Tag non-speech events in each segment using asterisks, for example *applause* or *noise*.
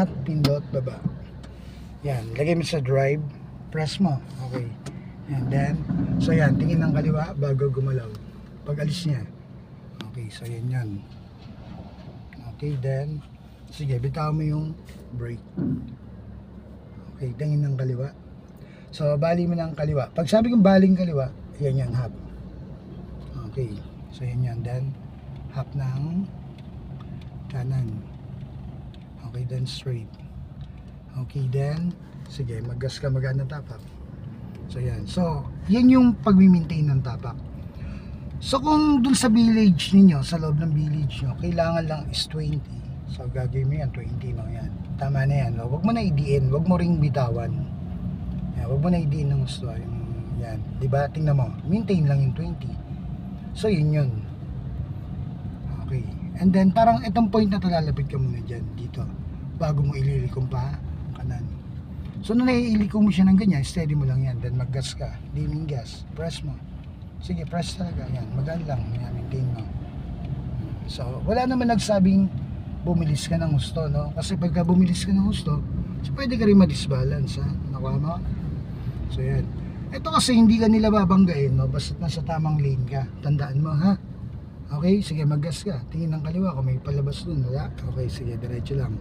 angat, pindot, baba. Yan, lagay mo sa drive, press mo. Okay. And then, so yan, tingin ng kaliwa bago gumalaw. Pag alis niya. Okay, so yan yan. Okay, then, sige, bitaw mo yung brake. Okay, tingin ng kaliwa. So, bali mo ng kaliwa. Pag sabi kong baling kaliwa, yan yan, half. Okay, so yan yan. Then, half ng kanan. Okay, then straight. Okay, then, sige, maggas ka magana tapak. So, yan. So, yan yung pag-maintain ng tapak. So, kung dun sa village ninyo, sa loob ng village nyo, kailangan lang is 20. So, gagawin mo yan, 20, no? Yan. Tama na yan? Huwag mo na idiin, huwag mo ring bitawan. Yan, huwag mo na idiin ng gusto. Yan. Di ba? Tingnan mo, maintain lang yung 20. So, yun yun. And then, parang itong point na to, lalapit ka muna dyan, dito. Bago mo ililikom pa, kanan. So, nung naiiliko mo siya ng ganyan, steady mo lang yan. Then, mag-gas ka. Dimming gas. Press mo. Sige, press talaga. Yan, magaan lang. Yan, maintain mo. So, wala naman nagsabing bumilis ka ng gusto, no? Kasi pagka bumilis ka ng gusto, so pwede ka rin ma-disbalance, ha? Nakuha mo? So, yan. Ito kasi hindi ka nila babanggain, no? Basta nasa tamang lane ka. Tandaan mo, ha? Okay, sige, mag-gas ka. Tingin ng kaliwa kung may palabas dun, wala. Okay, sige, diretso lang.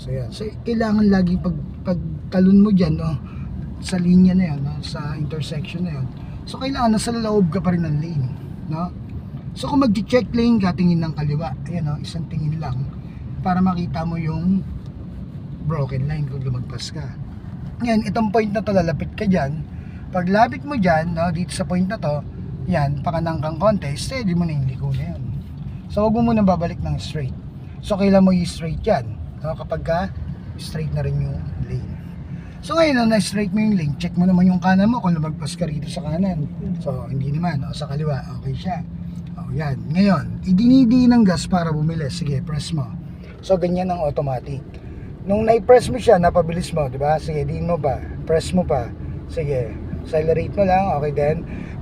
So, yan. So, kailangan lagi pag, pagtalon mo dyan, no? Sa linya na yan, no? Sa intersection na yan. So, kailangan nasa loob ka pa rin ng lane, no? So, kung mag-check lane ka, tingin ng kaliwa. Ayan, no? Isang tingin lang. Para makita mo yung broken line kung lumagpas ka. Yan, itong point na to, lalapit ka dyan. Pag lapit mo dyan, no, dito sa point na to, yan, pakanang kang konti, steady mo na yung liko na yun. So, huwag mo muna babalik ng straight. So, kailan mo yung straight yan. No, kapag ka, straight na rin yung lane. So, ngayon, no, na-straight mo yung lane, check mo naman yung kanan mo kung lumagpas ka rito sa kanan. So, hindi naman, no, sa kaliwa, okay siya. O, yan. Ngayon, idinidi ng gas para bumilis. Sige, press mo. So, ganyan ang automatic. Nung na-press mo siya, napabilis mo, di ba? Sige, diin mo pa. Press mo pa. Sige, accelerate mo lang. Okay, then,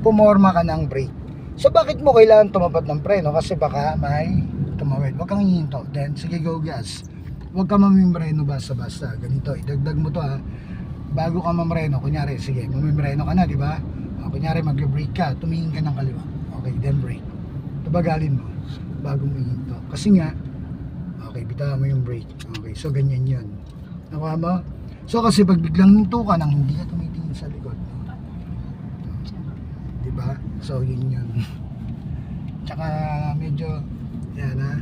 pumorma ka ng brake. So, bakit mo kailangan tumapat ng preno? Kasi baka may tumawid. Huwag kang hihinto. Then, sige, go gas. Huwag ka mamimreno basta-basta. Ganito, idagdag mo to ha. Bago ka mamreno, kunyari, sige, mamimreno ka na, di ba? Kunyari, mag-brake ka, tumingin ka ng kaliwa. Okay, then brake. Tabagalin mo bago mo hihinto. Kasi nga, Okay, bitawan mo yung brake. Okay, so ganyan yun. Nakuha mo? So kasi pag biglang hinto ka nang hindi ka tumitingin sa likod. Diba? So yun yun. *laughs* Tsaka medyo, yan ha.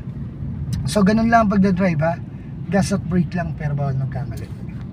So ganun lang ang pagdadrive ha. Gas at brake lang pero bawal magkamali.